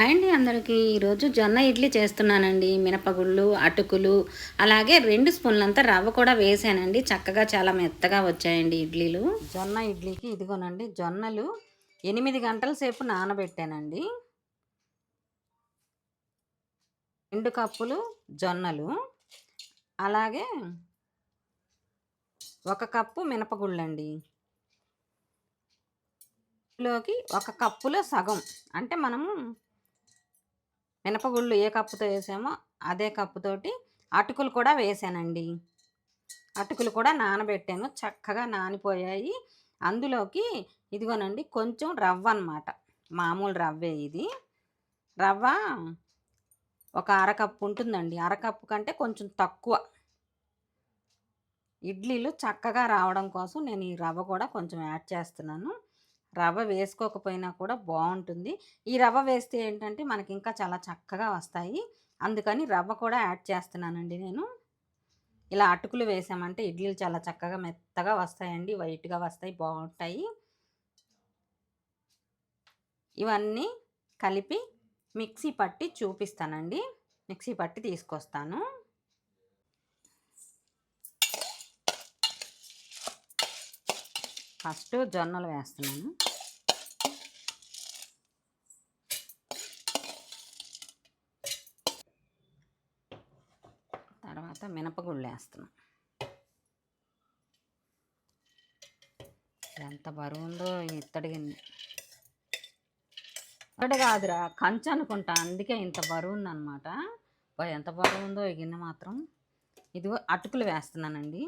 Hi అండి అందరికీ. ఈరోజు జొన్న ఇడ్లీ చేస్తున్నానండి. మినపగుళ్ళు అటుకులు అలాగే రెండు స్పూన్లంతా రవ్వ కూడా వేసానండి. చక్కగా చాలా మెత్తగా వచ్చాయండి ఇడ్లీలు. జొన్న ఇడ్లీకి ఇదిగోనండి జొన్నలు ఎనిమిది గంటల సేపు నానబెట్టానండి. రెండు కప్పులు జొన్నలు అలాగే ఒక కప్పు మినపగుళ్ళండి. లోకి ఒక కప్పులో సగం అంటే మనము మినపగుళ్ళు ఏ కప్పుతో వేసామో అదే కప్పుతోటి అటుకులు కూడా వేసానండి. అటుకులు కూడా నానబెట్టాను. చక్కగా నానిపోయాయి. అందులోకి ఇదిగోనండి కొంచెం రవ్వ అనమాట మామూలు రవ్వే ఇది. రవ్వ ఒక అరకప్పు ఉంటుందండి. అరకప్పు కంటే కొంచెం తక్కువ. ఇడ్లీలు చక్కగా రావడం కోసం నేను ఈ రవ్వ కూడా కొంచెం యాడ్ చేస్తున్నాను. రవ్వ వేసుకోకపోయినా కూడా బాగుంటుంది ఈ రవ్వ వేస్తే ఏంటంటే మనకి ఇంకా చాలా చక్కగా వస్తాయి. అందుకని రవ్వ కూడా యాడ్ చేస్తున్నానండి నేను. ఇలా అటుకులు వేసామంటే ఇడ్లీలు చాలా చక్కగా మెత్తగా వస్తాయండి వైట్గా వస్తాయి బాగుంటాయి ఇవన్నీ కలిపి మిక్సీ పట్టి చూపిస్తానండి. మిక్సీ పట్టి తీసుకొస్తాను. ఫస్ట్ జొన్నలు వేస్తున్నాను. తర్వాత మినపగుళ్ళు వేస్తున్నాను ఎంత బరువు ఉందో ఇత్తడి గిన్నె. ఇత్తడి కాదురా కంచు అనుకుంటా అందుకే ఇంత బరువు ఉందన్నమాట ఎంత బరువు ఉందో ఈ గిన్నె మాత్రం. ఇదిగో అటుకులు వేస్తున్నానండి.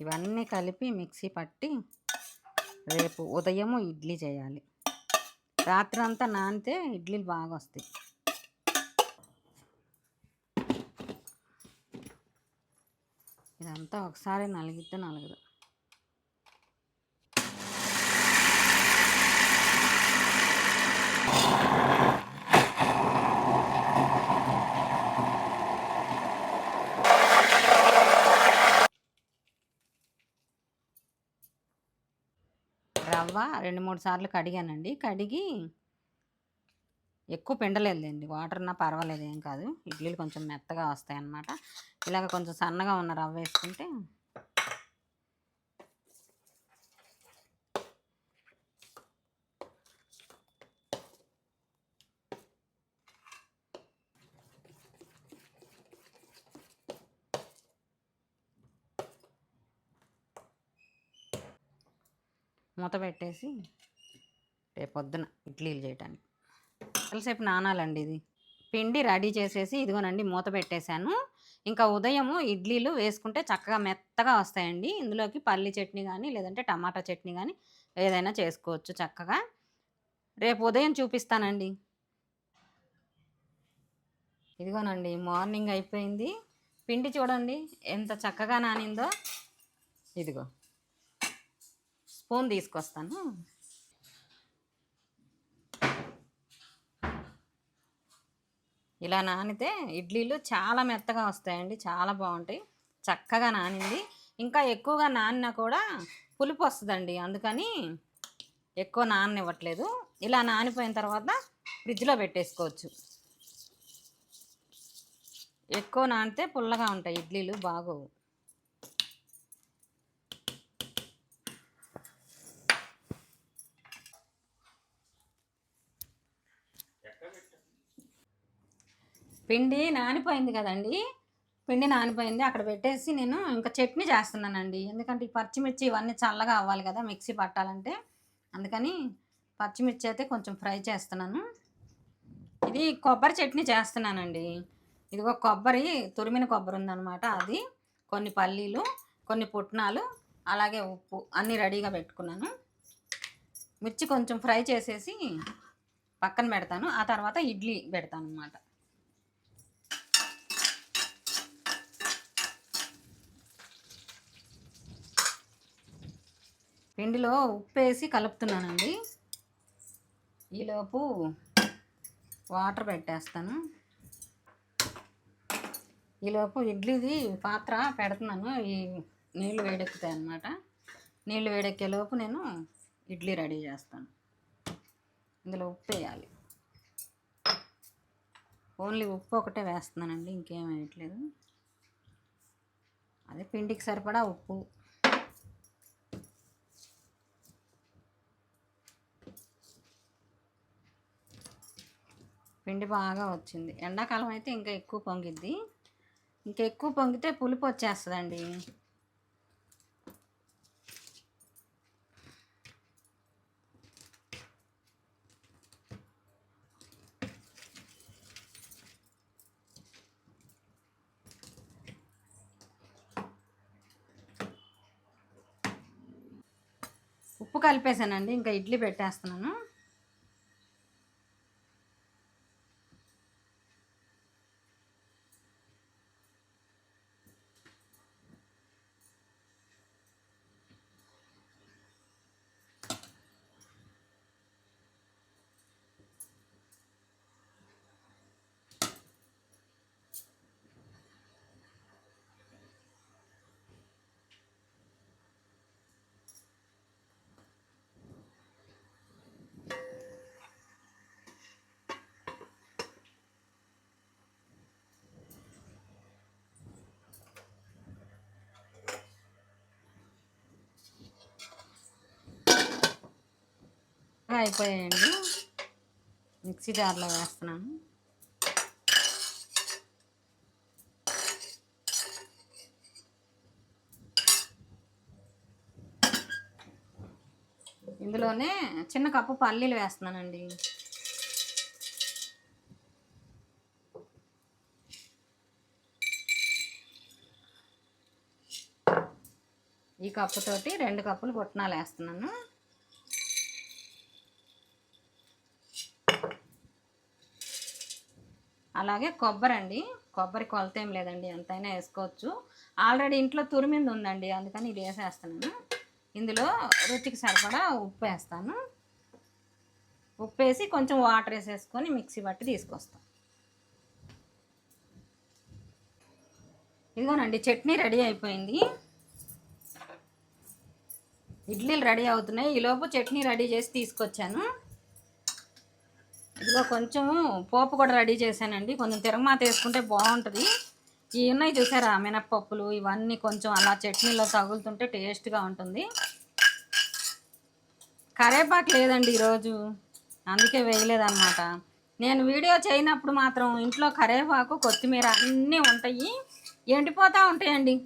ఇవన్నీ కలిపి మిక్సీ పట్టి రేపు ఉదయము ఇడ్లీ చేయాలి. రాత్రి అంతా నానితే ఇడ్లీలు బాగా వస్తాయి. ఇదంతా ఒకసారి నలిగితే నలగదు. రవ్వ రెండు మూడు సార్లు కడిగానండి. కడిగి ఎక్కువ పిండలేదులేండి. వాటర్ నా పర్వాలేదు ఏం కాదు. ఇడ్లీలు కొంచెం మెత్తగా వస్తాయి అన్నమాట ఇలాగ కొంచెం సన్నగా ఉన్న రవ్వ వేసుకుంటే మూత పెట్టేసి రేపు పొద్దున ఇడ్లీలు చేయటానికి. ఎంతసేపు నానాలండి ఇది. పిండి రెడీ చేసేసి ఇదిగోనండి మూత పెట్టేశాను. ఇంకా ఉదయము ఇడ్లీలు వేసుకుంటే చక్కగా మెత్తగా వస్తాయండి. ఇందులోకి పల్లి చట్నీ కానీ లేదంటే టమాటా చట్నీ కానీ ఏదైనా చేసుకోవచ్చు చక్కగా. రేపు ఉదయం చూపిస్తానండి. ఇదిగోనండి మార్నింగ్ అయిపోయింది. పిండి చూడండి ఎంత చక్కగా నానిందో. ఇదిగో. స్పూన్ తీసుకొస్తాను. ఇలా నానితే ఇడ్లీలు చాలా మెత్తగా వస్తాయండి చాలా బాగుంటాయి. చక్కగా నానింది. ఇంకా ఎక్కువగా నానినా కూడా పులుపు వస్తుందండి అందుకని ఎక్కువ నాననివ్వట్లేదు. ఇలా నానిపోయిన తర్వాత ఫ్రిడ్జ్లో పెట్టేసుకోవచ్చు. ఎక్కువ నానితే పుల్లగా ఉంటాయి ఇడ్లీలు బాగోవు. పిండి నానిపోయింది కదండి. పిండి నానిపోయింది. అక్కడ పెట్టేసి నేను ఇంకా చట్నీ చేస్తున్నానండి. ఎందుకంటే ఈ పచ్చిమిర్చి ఇవన్నీ చల్లగా అవ్వాలి కదా మిక్సీ పట్టాలంటే. అందుకని పచ్చిమిర్చి అయితే కొంచెం ఫ్రై చేస్తున్నాను. ఇది కొబ్బరి చట్నీ చేస్తున్నానండి. ఇదిగో కొబ్బరి తురిమిన కొబ్బరి ఉందనమాట అది. కొన్ని పల్లీలు కొన్ని పుట్నాలు అలాగే ఉప్పు అన్నీ రెడీగా పెట్టుకున్నాను. మిర్చి కొంచెం ఫ్రై చేసేసి పక్కన పెడతాను. ఆ తర్వాత ఇడ్లీ పెడతాను అనమాట పిండిలో ఉప్పు వేసి కలుపుతున్నానండి. ఈలోపు వాటర్ పెట్టేస్తాను. ఈలోపు ఇడ్లీది పాత్ర పెడుతున్నాను. ఈ నీళ్ళు వేడెక్కుతాయి అన్నమాట. నీళ్ళు వేడెక్కేలోపు నేను ఇడ్లీ రెడీ చేస్తాను. ఇందులో ఉప్పు వేయాలి ఓన్లీ ఉప్పు ఒకటే వేస్తున్నానండి ఇంకేం వేయట్లేదు. అదే పిండికి సరిపడా ఉప్పు. పిండి బాగా వచ్చింది. ఎండాకాలం అయితే ఇంకా ఎక్కువ పొంగిద్ది. ఇంకా ఎక్కువ పొంగితే పులుపు వచ్చేస్తుందండి. ఉప్పు కలిపేసానండి. ఇంకా ఇడ్లీ పెట్టేస్తున్నాను. అయిపోయాయండి. మిక్సీ జార్లో వేస్తున్నాను. ఇందులోనే చిన్న కప్పు పల్లీలు వేస్తున్నానండి. ఈ కప్పుతోటి రెండు కప్పులు పుట్నాలు వేస్తున్నాను. అలాగే కొబ్బరి అండి కొబ్బరి కొలత ఏం లేదండి. ఎంతైనా వేసుకోవచ్చు. ఆల్రెడీ ఇంట్లో తురిమింది ఉందండి. అందుకని ఇది వేసేస్తున్నాను. ఇందులో రుచికి సరిపడా ఉప్పు వేస్తాను. ఉప్పు వేసి కొంచెం వాటర్ వేసేసుకొని మిక్సీ బట్టి తీసుకొస్తాం ఇదిగోనండి చట్నీ రెడీ అయిపోయింది. ఇడ్లీలు రెడీ అవుతున్నాయి. ఈలోపు చట్నీ రెడీ చేసి తీసుకొచ్చాను. ఇదిగో కొంచెం పోపు కూడా రెడీ చేశానండి. కొంచెం తిరగమాత వేసుకుంటే బాగుంటుంది. ఇవి ఉన్నాయి చూసారా? మినప్పప్పులు ఇవన్నీ కొంచెం అలా చట్నీలో తగులుతుంటే టేస్ట్గా ఉంటుంది. కరేపాకు లేదండి ఈరోజు. అందుకే వేయలేదన్నమాట. నేను వీడియో చేయనప్పుడు మాత్రం ఇంట్లో కరేపాకు కొత్తిమీర అన్నీ ఉంటాయి. ఎండిపోతూ ఉంటాయండి.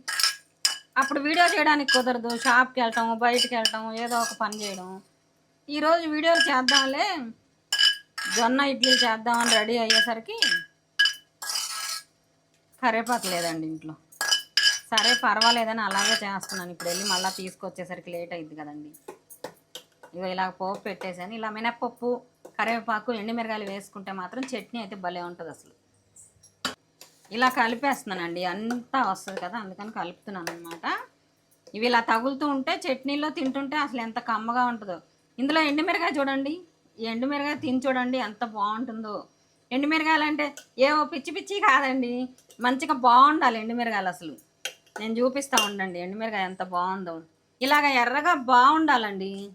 అప్పుడు వీడియో చేయడానికి కుదరదు. షాప్కి వెళ్ళటం బయటకు వెళ్ళటం ఏదో ఒక పని చేయడం. ఈరోజు వీడియోలు చేద్దాంలే. జొన్న ఇడ్లీలు చేద్దామని రెడీ అయ్యేసరికి కరేపాకు లేదండి ఇంట్లో. సరే పర్వాలేదని అలాగే చేస్తున్నాను. ఇప్పుడు వెళ్ళి మళ్ళీ తీసుకొచ్చేసరికి లేట్ అయింది కదండి. ఇక ఇలా పోపు పెట్టేసాను ఇలా మినప్పప్పు కరివేపాకు ఎండుమిరగాయలు వేసుకుంటే మాత్రం చట్నీ అయితే భలే ఉంటుంది అసలు. ఇలా కలిపేస్తున్నానండి. అంతా వస్తుంది కదా అందుకని కలుపుతున్నాను అనమాట ఇవి ఇలా తగులుతూ ఉంటే చట్నీలో తింటుంటే అసలు ఎంత కమ్మగా ఉంటుందో. ఇందులో ఎండుమిరగాయ చూడండి. ఈ తిని చూడండి ఎంత బాగుంటుందో. ఎండుమిరగాయలు అంటే ఏవో పిచ్చి పిచ్చి కాదండి. మంచిగా బాగుండాలి ఎండుమిరగాయలు అసలు. నేను చూపిస్తూ ఉండండి ఎండుమిరగాయ ఎంత బాగుందో. ఇలాగ ఎర్రగా బాగుండాలండి.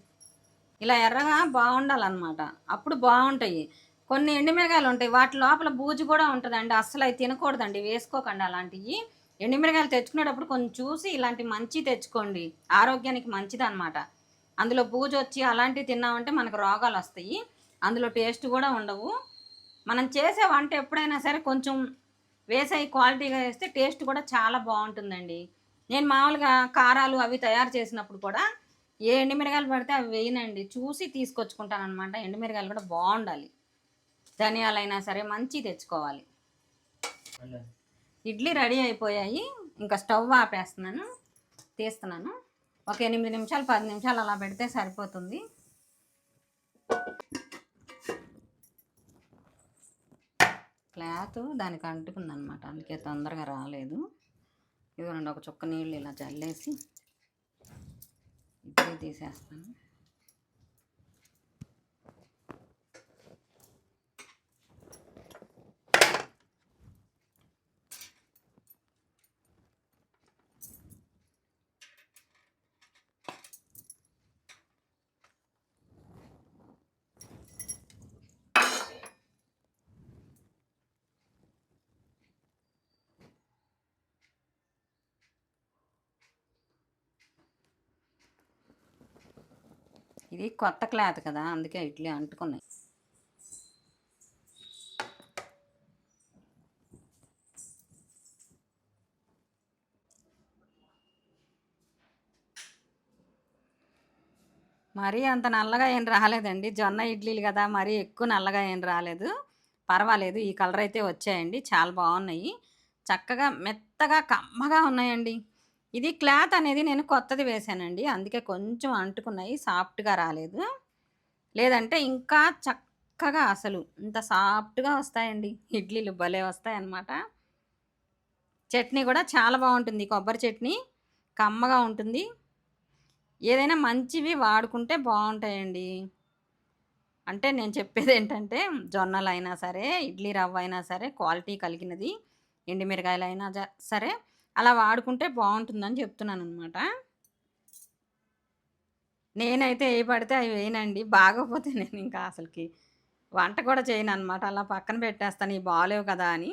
ఇలా ఎర్రగా బాగుండాలన్నమాట. అప్పుడు బాగుంటాయి. కొన్ని ఎండుమిరగాయలు ఉంటాయి. వాటి లోపల బూజు కూడా ఉంటుందండి. అస్సలు అవి తినకూడదండి. వేసుకోకండి అలాంటివి ఎండుమిరగాయలు తెచ్చుకునేటప్పుడు కొంచెం చూసి ఇలాంటి మంచి తెచ్చుకోండి. ఆరోగ్యానికి మంచిది అనమాట అందులో బూజు వచ్చి అలాంటివి తిన్నామంటే మనకు రోగాలు వస్తాయి. అందులో టేస్ట్ కూడా ఉండవు. మనం చేసే వంట ఎప్పుడైనా సరే కొంచెం వేసాయి క్వాలిటీగా వేస్తే టేస్ట్ కూడా చాలా బాగుంటుందండి. నేను మామూలుగా కారాలు అవి తయారు చేసినప్పుడు కూడా ఏ ఎండుమిరగాయలు పడితే అవి వేయనండి. చూసి తీసుకొచ్చుకుంటాను అనమాట ఎండుమిరగాయలు కూడా బాగుండాలి. ధనియాలైనా సరే మంచి తెచ్చుకోవాలి. ఇడ్లీ రెడీ అయిపోయాయి. ఇంకా స్టవ్ ఆపేస్తున్నాను. తీస్తున్నాను. ఒక ఎనిమిది నిమిషాలు పది నిమిషాలు అలా పెడితే సరిపోతుంది. క్లాత్ దానికి అంటుకుందనమాట అందుకే తొందరగా రాలేదు. ఇదిగోనండి ఒక చుక్క నీళ్ళు ఇలా చల్లేసి ఇప్పుడే తీసేస్తాను. ఇది కొత్త క్లాత్ కదా అందుకే ఇడ్లీ అంటుకున్నాయి మరీ అంత నల్లగా ఏం రాలేదండి. జొన్న ఇడ్లీలు కదా మరీ ఎక్కువ నల్లగా ఏం రాలేదు. పర్వాలేదు ఈ కలర్ అయితే వచ్చాయండి చాలా బాగున్నాయి. చక్కగా మెత్తగా కమ్మగా ఉన్నాయండి. ఇది క్లాత్ అనేది నేను కొత్తది వేసానండి అందుకే కొంచెం అంటుకున్నాయి సాఫ్ట్గా రాలేదు. లేదంటే ఇంకా చక్కగా అసలు ఇంత సాఫ్ట్గా వస్తాయండి. ఇడ్లీలు భలే వస్తాయన్నమాట. చట్నీ కూడా చాలా బాగుంటుంది. కొబ్బరి చట్నీ కమ్మగా ఉంటుంది. ఏదైనా మంచివి వాడుకుంటే బాగుంటాయండి. అంటే నేను చెప్పేది ఏంటంటే జొన్నలు అయినా సరే ఇడ్లీ రవ్వ అయినా సరే క్వాలిటీ కలిగినది ఎండిమిరకాయలు అయినా సరే అలా వాడుకుంటే బాగుంటుందని చెప్తున్నాను అనమాట నేనైతే ఏ పడితే అవి వేయనండి. బాగోపోతే నేను ఇంకా అసలుకి వంట కూడా చేయను అనమాట అలా పక్కన పెట్టేస్తాను. ఈ బాగాలేవు కదా అని.